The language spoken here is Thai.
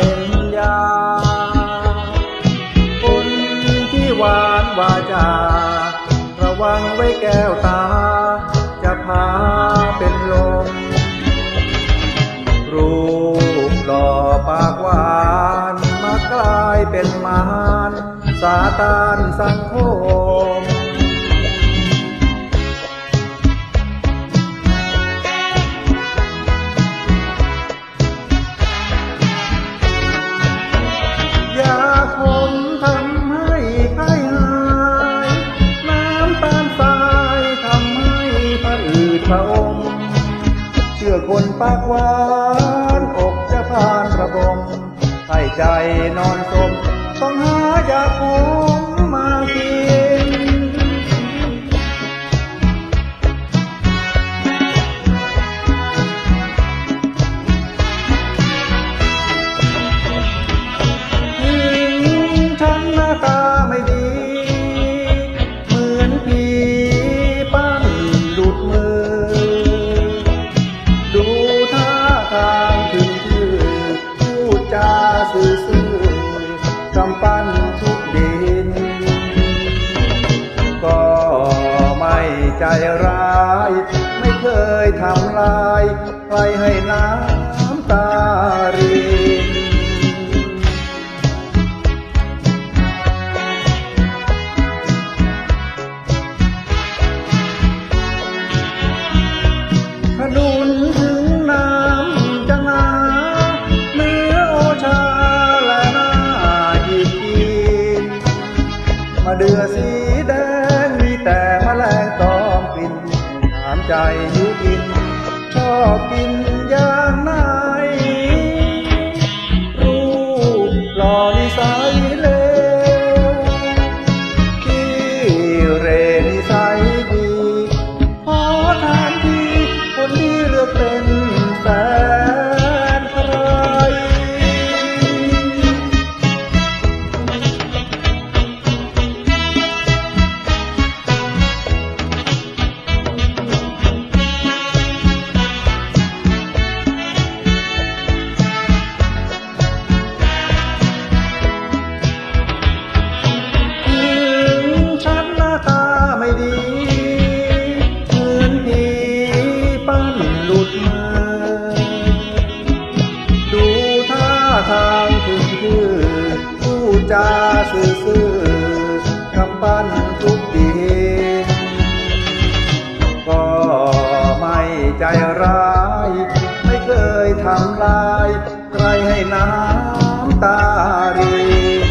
เป็นยาคนที่หวานวาจา ระวังไว้แก้วตา จะพาเป็นลม รูปหล่อปากหวานมากลายเป็นมารซาตานสังโฆ พระอมเชื่อคนปากหวานอกจะผ่านระบมให้ใจนอนสมต้องหายาคู ร้าย ไม่เคยทำลายใครให้น้ำตารินขนุนถึงน้ำจะหนาเนื้อโอชาและหน้าหยิบกิน มาเดือสี ใจหิวกิน ชอบกินอย่างไหนรูปหล่อาซื่อๆคำปั้นทุกดีก็ไม่ใจร้าย ไม่เคยทำลาย ใครให้น้ำตารี